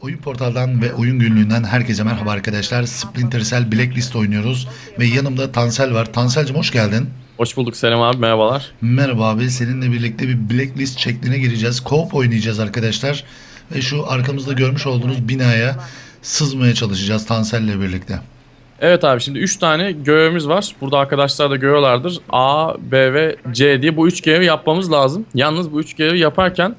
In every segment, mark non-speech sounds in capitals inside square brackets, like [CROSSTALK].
Oyun portaldan ve oyun günlüğünden herkese merhaba arkadaşlar. Splinter Cell Blacklist oynuyoruz ve yanımda Tansel var. Tansel'cim hoş geldin. Hoş bulduk Selam abi merhabalar. Merhaba abi seninle birlikte bir Blacklist şekline gireceğiz. Co-op oynayacağız arkadaşlar. Ve şu arkamızda görmüş olduğunuz binaya sızmaya çalışacağız Tansel'le birlikte. Evet abi şimdi 3 tane göğümüz var. Burada arkadaşlar da görüyorlardır. A, B ve C diye bu 3 görevi yapmamız lazım. Yalnız bu 3 görevi yaparken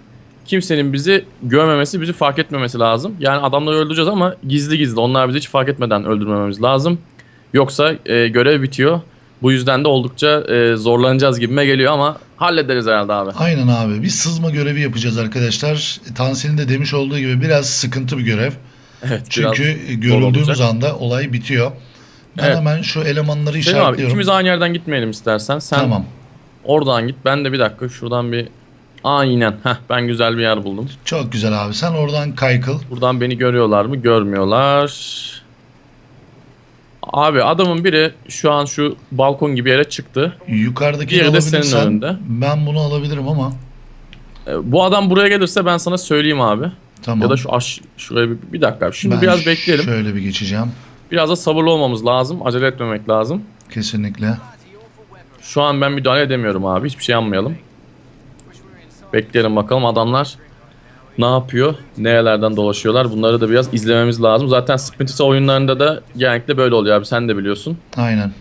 kimsenin bizi görmemesi, bizi fark etmemesi lazım. Yani adamları öldüreceğiz ama gizli gizli. Onlar bizi hiç fark etmeden öldürmememiz lazım. Yoksa e, görev bitiyor. Bu yüzden de oldukça e, zorlanacağız gibime geliyor ama hallederiz herhalde abi. Aynen abi. Bir sızma görevi yapacağız arkadaşlar. Tansel'in de demiş olduğu gibi biraz sıkıntı bir görev. Evet, Çünkü biraz görüldüğümüz anda olay bitiyor. Ben Evet. hemen şu elemanları Selim abi işaretliyorum. ikimiz aynı yerden gitmeyelim istersen. Sen Tamam. oradan git. Ben de bir dakika şuradan bir... Aynen. Heh, ben güzel bir yer buldum. Çok güzel abi. Sen oradan kaykıl. Buradan beni görüyorlar mı? Görmüyorlar. Abi adamın biri şu an şu balkon gibi yere çıktı. Yukarıdaki Diğeri de senin önünde. ben bunu alabilirim ama. Ee, Bu adam buraya gelirse ben sana söyleyeyim abi. Tamam. Ya da şu aş şuraya bir, bir dakika. abi. Şimdi Ben biraz bekleyelim. Şöyle bir geçeceğim. Biraz da sabırlı olmamız lazım. Acele etmemek lazım. Kesinlikle. Şu an ben müdahale edemiyorum abi. Hiçbir şey yapmayalım. Bekleyelim bakalım adamlar ne yapıyor? Nerelerden dolaşıyorlar? Bunları da biraz izlememiz lazım. Zaten Splinter oyunlarında da genellikle böyle oluyor abi. Sen de biliyorsun. Aynen.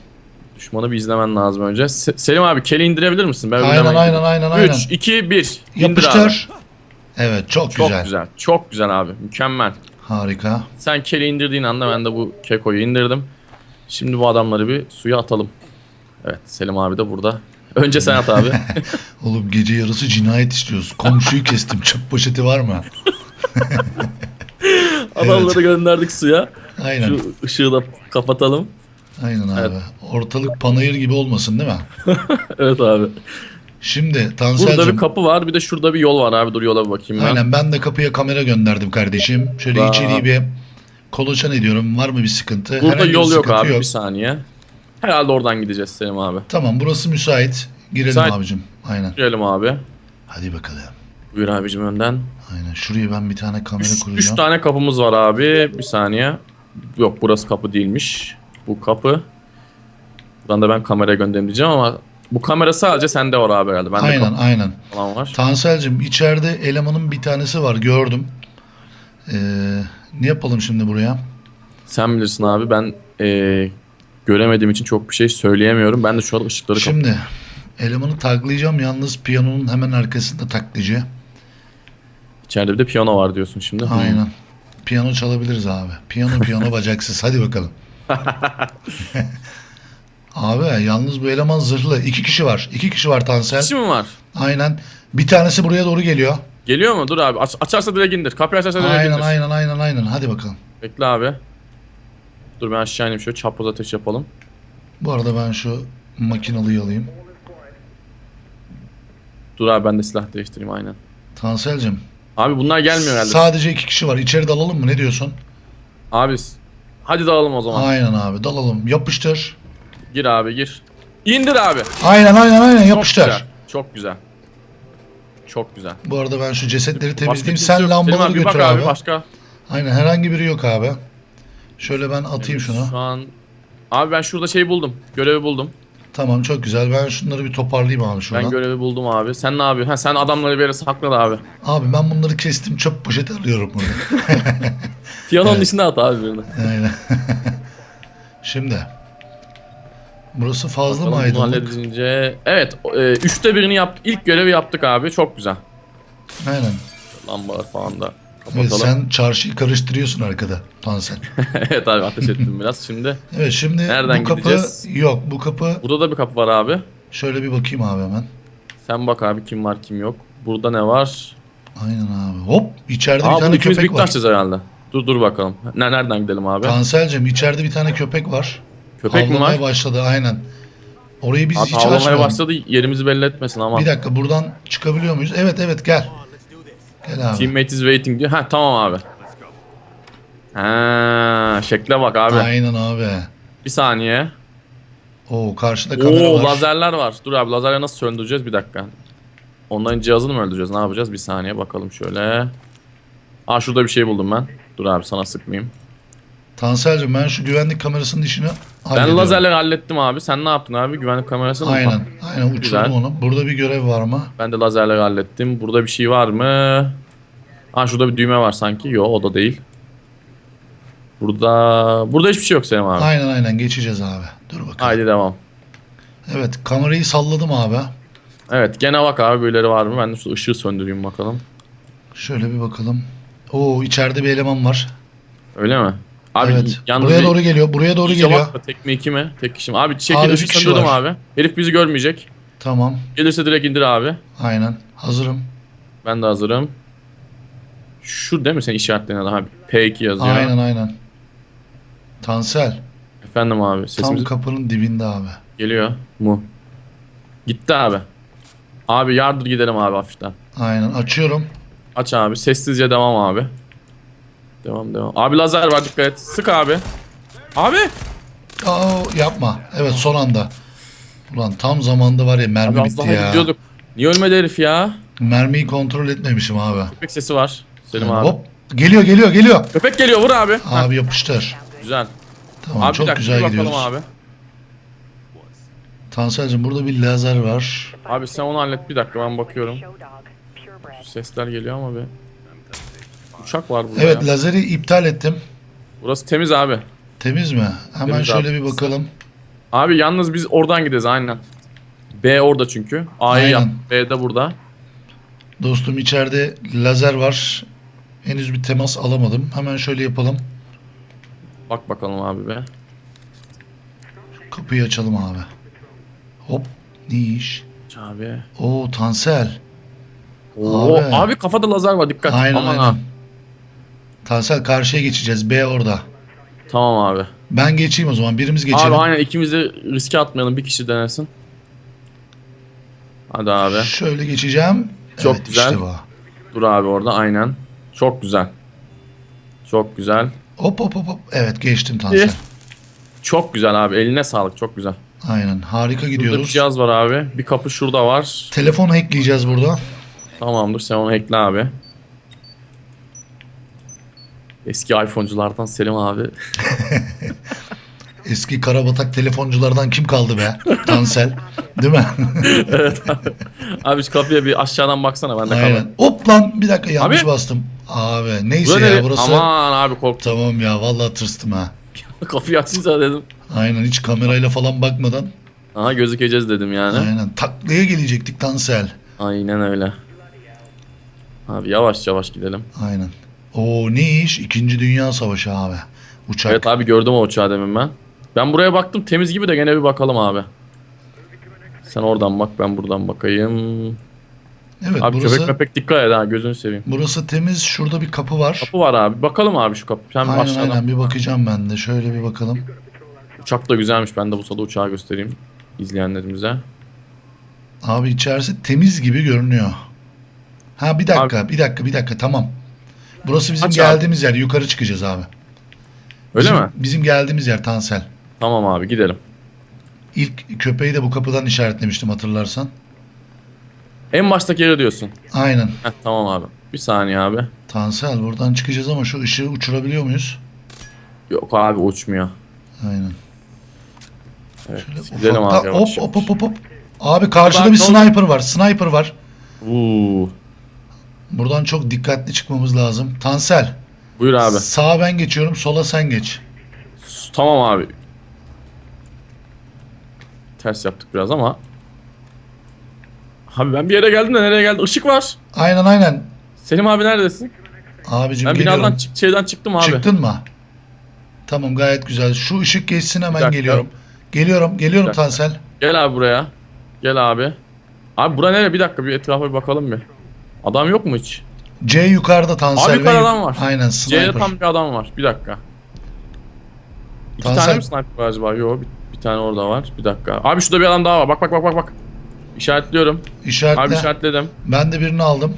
Düşmanı bir izlemen lazım önce. Se- Selim abi keli indirebilir misin? Ben Aynen aynen aynen aynen. 3, 2, 1. İndir abi. Yapıştır. Evet çok, Çok güzel. güzel. Çok güzel abi. Mükemmel. Harika. Sen keli indirdiğin anda ben de bu kekoyu indirdim. Şimdi bu adamları bir suya atalım. Evet Selim abi de burada. Önce sen at abi. [LAUGHS] Oğlum gece yarısı cinayet işliyoruz. Komşuyu kestim. Çöp poşeti var mı? [LAUGHS] Adamları gönderdik suya. Aynen. Şu ışığı da kapatalım. Aynen abi. Evet. Ortalık panayır gibi olmasın değil mi? [LAUGHS] Evet abi. Şimdi Burada Tansel'cim. bir kapı var bir de şurada bir yol var abi. Dur yola bir bakayım ben. Aynen ben de kapıya kamera gönderdim kardeşim. Şöyle Vay. içeriği bir kolaçan ediyorum. Var mı bir sıkıntı? Burada Herhangi yol yok abi bir saniye. Herhalde oradan gideceğiz Selim abi. Tamam burası müsait. Girelim Müsait. abicim. Aynen. Girelim abi. Hadi bakalım. Buyur abicim önden. Aynen. Şuraya ben bir tane kamera Üç, kuracağım. üç tane kapımız var abi. Bir saniye. Yok burası kapı değilmiş. Bu kapı. Buradan da ben kameraya göndereyim diyeceğim ama bu kamera sadece sende var abi herhalde. Bende Aynen kapı aynen. falan var. Tansel'cim içeride elemanın bir tanesi var gördüm. Ee, ne yapalım şimdi buraya? Sen bilirsin abi ben eee, göremediğim için çok bir şey söyleyemiyorum. Ben de şu an ışıkları kapatıyorum. Şimdi elemanı taglayacağım yalnız piyanonun hemen arkasında taklacı. İçeride bir de piyano var diyorsun şimdi. Aynen. Piyano çalabiliriz abi. Piyano piyano [LAUGHS] bacaksız. Hadi bakalım. [LAUGHS] abi yalnız bu eleman zırhlı. İki kişi var. İki kişi var Tansel. Kişi mi var? Aynen. Bir tanesi buraya doğru geliyor. Geliyor mu? Dur abi. Aç, açarsa direkt indir. Kapıyı açarsa direkt Aynen indir. aynen aynen aynen. Hadi bakalım. Bekle abi. Dur ben aşağı ineyim şöyle çapraz ateş yapalım. Bu arada ben şu makinalıyı alayım. Dur abi ben de silah değiştireyim aynen. Tansel'cim. Abi bunlar gelmiyor herhalde. Sadece iki kişi var. İçeri dalalım mı? Ne diyorsun? Abi hadi dağılalım o zaman. Aynen abi. Dalalım. Yapıştır. Gir abi gir. İndir abi. Aynen aynen aynen. Çok Yapıştır. güzel. Çok güzel. Çok güzel. Bu arada ben şu cesetleri temizleyeyim. Sen lambaları abi, götür bak abi. Başka. Aynen herhangi biri yok abi. Şöyle ben atayım şunu. Şu an... Abi ben şurada şey buldum. Görevi buldum. Tamam çok güzel. Ben şunları bir toparlayayım abi şuradan. Ben görevi buldum abi. Sen ne yapıyorsun? Ha sen adamları bir yere sakla da abi. Abi ben bunları kestim çöp poşeti arıyorum burada. [LAUGHS] Piyanonun içine at abi birini. Aynen. [LAUGHS] Şimdi. Burası fazla mı Bakalım bunu aydınlık? halledince... Evet. E, üçte birini yaptık. İlk görevi yaptık abi. Çok güzel. Aynen. Lambalar falan da Evet, kapatalım. sen çarşıyı karıştırıyorsun arkada Tansel. [LAUGHS] evet abi ateş [LAUGHS] ettim biraz. Şimdi Evet şimdi Nereden bu kapı gideceğiz? yok. Bu kapı burada da bir kapı var abi. şöyle bir bakayım abi hemen. Sen bak abi kim var kim yok. Burada ne var? Aynen abi. Hop içeride bir Aa bunu tane köpek birlikte var. açacağız herhalde. Dur dur bakalım. Ne, nereden gidelim abi? Tansel'cim içeride bir tane köpek var. Köpek mi var? Havlamaya başladı aynen. Orayı biz Abi hiç havlamaya açmadık. başladı yerimizi belli etmesin ama. Bir dakika buradan çıkabiliyor muyuz? Evet evet gel. Gel abi. Teammate is waiting diyor. Ha tamam abi. Ha şekle bak abi. Aynen abi. Bir saniye. Oo karşıda kamera Oo var. lazerler var. Dur abi lazerleri nasıl söndüreceğiz bir dakika. Onların cihazını mı öldüreceğiz? Ne yapacağız? Bir saniye bakalım şöyle. Aa şurada bir şey buldum ben. Dur abi sana sıkmayayım. Tansel'cim ben şu güvenlik kamerasının işini Ben hallediyorum. lazerleri hallettim abi. Sen ne yaptın abi? Güvenlik kamerası mı? Aynen. Aynen uçurdum Güzel. onu. Burada bir görev var mı? Ben de lazerleri hallettim. Burada bir şey var mı? Ha şurada bir düğme var sanki. Yok o da değil. Burada burada hiçbir şey yok Selim abi. Aynen aynen geçeceğiz abi. Dur bakalım. Haydi devam. Evet kamerayı salladım abi. Evet gene bak abi birileri var mı? Ben de şu ışığı söndüreyim bakalım. Şöyle bir bakalım. Oo içeride bir eleman var. Öyle mi? Abi evet. yalnız Buraya bir- doğru geliyor. Buraya doğru iyice geliyor. bakma, tek mi iki mi? Tek kişi mi? Abi çekil bir ışık kişi söndürdüm var. abi. Herif bizi görmeyecek. Tamam. Gelirse direkt indir abi. Aynen. Hazırım. Ben de hazırım. Şu değil mi senin işaretlerin adı abi? P2 yazıyor. Aynen aynen. Tansel. Efendim abi Tam sesimiz kapının dibinde abi. geliyor mu? Gitti abi. Abi yardır gidelim abi hafiften. Aynen. Açıyorum. Aç abi. Sessizce devam abi. Devam devam. Abi lazer var dikkat et. Sık abi. Abi. Aa yapma. Evet son anda. Ulan tam zamanda var ya mermi Abi az bitti daha ya. gidiyorduk. Niye ölmedi herif ya? Mermiyi kontrol etmemişim abi. Köpek sesi var. Selim abi. Hop. Geliyor geliyor geliyor. Köpek geliyor vur abi. Abi yapıştır. güzel. Tamam Abi bir çok dakika güzel bakalım gidiyoruz. abi. Tansel'cim burada bir lazer var. Abi sen onu hallet bir dakika ben bakıyorum. Sesler geliyor ama bir. Uçak var burada Evet ya. lazeri iptal ettim. Burası temiz abi. Temiz mi? Hemen Temiz şöyle abi. bir bakalım. Abi yalnız biz oradan gideceğiz aynen. B orada çünkü. A'yı Aynen. yap. B de burada. Dostum içeride lazer var. Henüz bir temas alamadım. Hemen şöyle yapalım. Bak bakalım abi be. Kapıyı açalım abi. Hop. Ne iş? Abi. Oo Tansel. Oo, Abi. abi. kafada lazer var dikkat. Aynen Aman aynen. Tansel karşıya geçeceğiz. B orada. Tamam abi. Ben geçeyim o zaman. Birimiz geçelim. Abi aynen ikimiz de riske atmayalım. Bir kişi denesin. Hadi abi. Şöyle geçeceğim. Çok evet, güzel. Işte bu. Dur abi orada aynen. Çok güzel. Çok güzel. Hop hop hop hop. Evet geçtim Tansel. İyi. Çok güzel abi. Eline sağlık. Çok güzel. Aynen. Harika Burada bir gidiyoruz. cihaz var abi. Bir kapı şurada var. Telefon hackleyeceğiz burada. Tamamdır. Sen onu ekle abi. Eski iPhone'culardan Selim abi. [LAUGHS] Eski karabatak telefonculardan kim kaldı be? Tansel. Değil mi? [LAUGHS] evet abi. Abi şu kapıya bir aşağıdan baksana ben de kalayım. Aynen. Hop lan bir dakika yanlış Abi. bastım. Abi neyse Burası ya nereye? burası. Aman abi korktum. Tamam ya vallahi tırstım ha. [LAUGHS] Kapıyı açınca dedim. Aynen hiç kamerayla falan bakmadan. Aha gözükeceğiz dedim yani. Aynen taklaya gelecektik Tansel. Aynen öyle. Abi yavaş yavaş gidelim. Aynen. O ne iş? İkinci Dünya Savaşı abi. Uçak. Evet abi gördüm o uçağı demin ben. Ben buraya baktım temiz gibi de gene bir bakalım abi. Sen oradan bak ben buradan bakayım. Evet abi burası, köpek mepek dikkat et ha gözünü seveyim. burası temiz. Şurada bir kapı var. Kapı var abi. Bakalım abi şu kapı. Sen Aynen aşağıdan. aynen bir bakacağım ben de. Şöyle bir bakalım. Uçak da güzelmiş. Ben de bu sırada uçağı göstereyim izleyenlerimize. Abi içerisi temiz gibi görünüyor. Ha bir dakika, bir dakika, bir dakika tamam. Burası bizim Aç geldiğimiz yer. Yukarı çıkacağız abi. Öyle Bizim- mi? Bizim geldiğimiz yer Tansel. Tamam abi gidelim. İlk köpeği de bu kapıdan işaretlemiştim hatırlarsan. En baştaki yere diyorsun. Aynen. Heh, tamam abi. Bir saniye abi. Tansel buradan çıkacağız ama şu ışığı uçurabiliyor muyuz? Yok abi uçmuyor. Aynen. Evet. Şöyle Gidelim ufakta- abi hop, hop hop hop hop. Abi karşıda bir sniper var. Sniper var. Uuu. Buradan çok dikkatli çıkmamız lazım. Tansel. Buyur abi. Sağa ben geçiyorum, sola sen geç. Tamam abi. Ters yaptık biraz ama. Abi ben bir yere geldim de nereye geldim? Işık var. Aynen aynen. Selim abi neredesin? Abicim Ben geliyorum. binadan çık şeyden çıktım abi. Çıktın mı? Tamam gayet güzel. Şu ışık geçsin hemen dakika. geliyorum. Geliyorum, geliyorum. Tansel. Gel abi buraya. Gel abi. Abi bura nereye? Bir dakika bir etrafa bir bakalım bir. Adam yok mu hiç? C yukarıda Tansel. Abi yukarıda ve- adam var. Aynen C'de sniper. tam bir adam var. Bir dakika. İki Tansel- tane mi sniper var acaba? Yok bir, bir tane orada var. Bir dakika. Abi şurada bir adam daha var. Bak bak bak bak bak. İşaretliyorum. İşaretle. Abi işaretledim. Ben de birini aldım.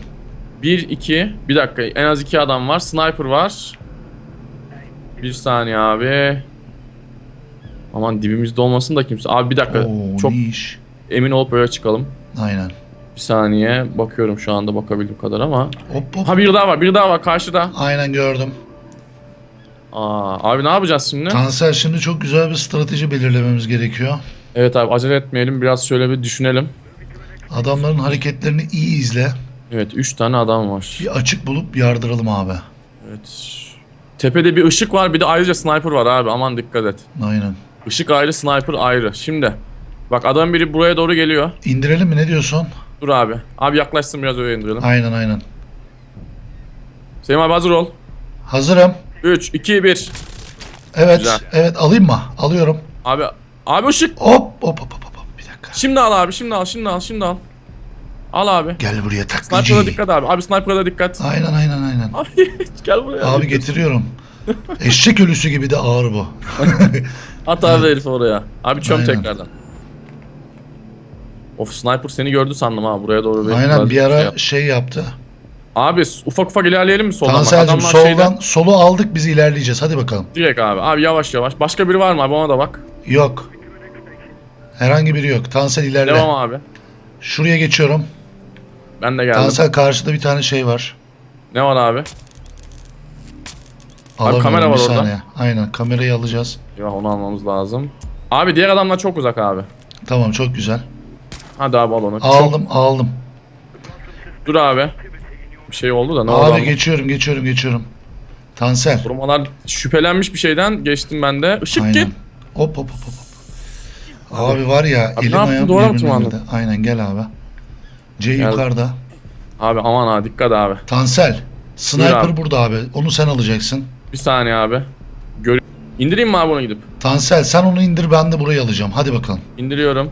1 2 bir dakika en az iki adam var. Sniper var. Bir saniye abi. Aman dibimizde olmasın da kimse. Abi bir dakika. Oo, Çok ne iş. emin olup öyle çıkalım. Aynen. Bir saniye. Bakıyorum şu anda bakabildiğim kadar ama. Hop hop. Ha bir daha var. Bir daha var karşıda. Aynen gördüm. Aa, abi ne yapacağız şimdi? Tansel şimdi çok güzel bir strateji belirlememiz gerekiyor. Evet abi acele etmeyelim. Biraz şöyle bir düşünelim. Adamların hareketlerini iyi izle. Evet 3 tane adam var. Bir açık bulup yardıralım abi. Evet. Tepede bir ışık var bir de ayrıca sniper var abi aman dikkat et. Aynen. Işık ayrı sniper ayrı. Şimdi bak adam biri buraya doğru geliyor. İndirelim mi ne diyorsun? Dur abi. Abi yaklaşsın biraz öyle indirelim. Aynen aynen. Selim abi hazır ol. Hazırım. 3, 2, 1. Evet. Güzel. Evet alayım mı? Alıyorum. Abi abi ışık. Hop hop hop hop hop. Bir dakika. Şimdi al abi şimdi al şimdi al şimdi al. Al abi. Gel buraya Sniper'a taklacı. dikkat abi. Abi sniper'a dikkat. Aynen aynen aynen. Abi gel buraya. Abi getiriyorum. Eşek ölüsü gibi de ağır bu. At abi herifi oraya. Abi çöm Aynen. tekrardan. Of sniper seni gördü sandım ha buraya doğru. bir- Aynen bir şey ara yap. şey yaptı. Abi ufak ufak ilerleyelim mi soldan? Tansel'cim soldan şeyden- solu aldık biz ilerleyeceğiz. Hadi bakalım. Direkt abi. Abi yavaş yavaş. Başka biri var mı abi ona da bak. Yok. Herhangi biri yok. Tansel ilerle. Devam abi. Şuraya geçiyorum. Ben de geldim. Tansel karşıda bir tane şey var. Ne var abi? Alamıyorum kamera bir var orada. saniye. Aynen kamerayı alacağız. Ya onu almamız lazım. Abi diğer adamlar çok uzak abi. Tamam çok güzel. Hadi abi al onu. Aldım aldım. Dur abi. Bir şey oldu da ne oldu? Abi ama? geçiyorum geçiyorum geçiyorum. Tansel. Korumalar şüphelenmiş bir şeyden geçtim ben de. Işık Aynen. git. Hop hop hop hop. Abi var ya Abi elim yaptın, ayağım doğru yaptım. Aynen gel abi. C Geldim. yukarıda. Abi aman ha dikkat abi. Tansel. Sniper abi. burada abi. Onu sen alacaksın. Bir saniye abi. Gör İndireyim mi abi onu gidip? Tansel sen onu indir ben de burayı alacağım. Hadi bakalım. İndiriyorum.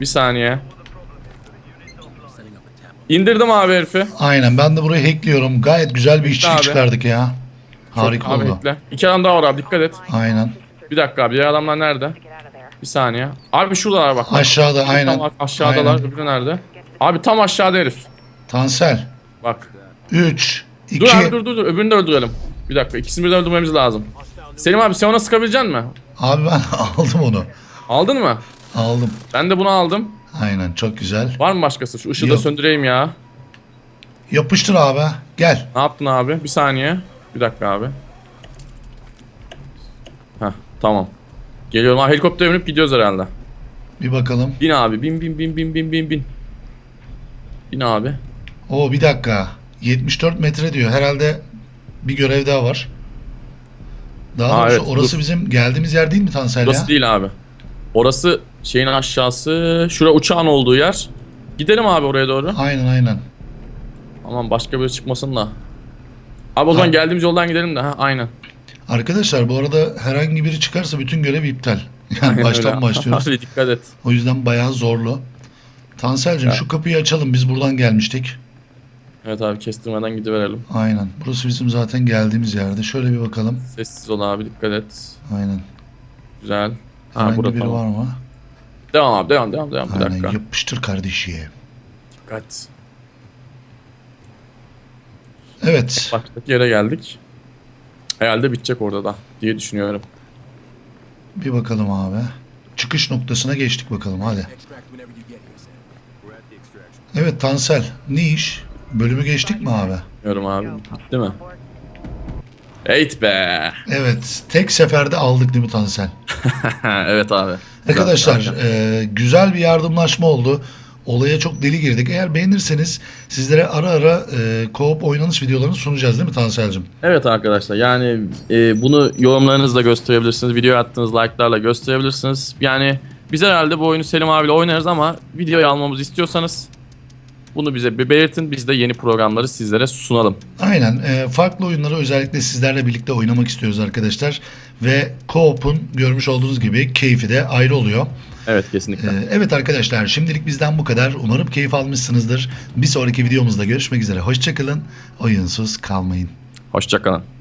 Bir saniye. İndirdim abi herifi. Aynen ben de burayı hackliyorum. Gayet güzel bir işçilik abi. çıkardık ya. Harika Çok abi oldu. ekle. İki adam daha var abi dikkat et. Aynen. Bir dakika abi diğer adamlar nerede? Bir saniye. Abi şuradalar bak. Aşağıda Tam aynen. aşağıdalar. Aynen. Öbürü nerede? Abi tam aşağıda herif. Tansel. Bak. 3, 2, Dur abi dur dur dur. Öbürünü de öldürelim. Bir dakika. İkisini birden öldürmemiz lazım. Selim abi sen ona sıkabilecek misin? Abi ben [LAUGHS] aldım onu. Aldın mı? Aldım. Ben de bunu aldım. Aynen çok güzel. Var mı başkası? Şu ışığı da Yok. söndüreyim ya. Yapıştır abi. Gel. Ne yaptın abi? Bir saniye. Bir dakika abi. Heh tamam. Geliyorum. Ha, helikoptere binip gidiyoruz herhalde. Bir bakalım. Bin abi. Bin bin bin bin bin bin bin. Bin abi. Oo bir dakika. 74 metre diyor. Herhalde bir görev daha var. Daha Aa, doğrusu evet, orası dur. bizim geldiğimiz yer değil mi Tansel Burası ya? değil abi. Orası şeyin aşağısı. Şura uçağın olduğu yer. Gidelim abi oraya doğru. Aynen aynen. Aman başka biri çıkmasın da. Abi o zaman Ha. geldiğimiz yoldan gidelim de. Ha, aynen. Arkadaşlar bu arada herhangi biri çıkarsa bütün görev iptal. [LAUGHS] Yani baştan öyle. başlıyoruz. [LAUGHS] Abi dikkat et. O yüzden bayağı zorlu. Tansel'cim şu kapıyı açalım. Biz buradan gelmiştik. Evet abi kestirmeden gidiverelim. Aynen. Burası bizim zaten geldiğimiz yerde. Şöyle bir bakalım. Sessiz ol abi dikkat et. Aynen. Güzel. Ha Herhangi burada biri tamam. var mı? Devam abi devam devam devam. Bir Aynen. dakika. Yapıştır kardeşim. Dikkat. Evet. Baştaki yere geldik. Herhalde bitecek orada da diye düşünüyorum. Bir bakalım abi. Çıkış noktasına geçtik bakalım hadi. Evet Tansel. Ne iş? Bölümü geçtik mi abi? Bilmiyorum abi. Bitti mi? Eğit be. Evet. Tek seferde aldık değil mi Tansel? [LAUGHS] evet abi. Güzel. Arkadaşlar e, güzel bir yardımlaşma oldu. Olaya çok deli girdik. Eğer beğenirseniz sizlere ara ara e, co-op oynanış videolarını sunacağız değil mi Tansel'cim? Evet arkadaşlar yani e, bunu yorumlarınızla gösterebilirsiniz. Video attığınız like'larla gösterebilirsiniz. Yani biz herhalde bu oyunu Selim abiyle oynarız ama videoyu almamızı istiyorsanız bunu bize bir belirtin. Biz de yeni programları sizlere sunalım. Aynen. e, farklı oyunları özellikle sizlerle birlikte oynamak istiyoruz arkadaşlar. Ve co-op'un görmüş olduğunuz gibi keyfi de ayrı oluyor. Evet kesinlikle. E, evet arkadaşlar şimdilik bizden bu kadar. Umarım keyif almışsınızdır. Bir sonraki videomuzda görüşmek üzere. Hoşçakalın. Oyunsuz kalmayın. Hoşçakalın.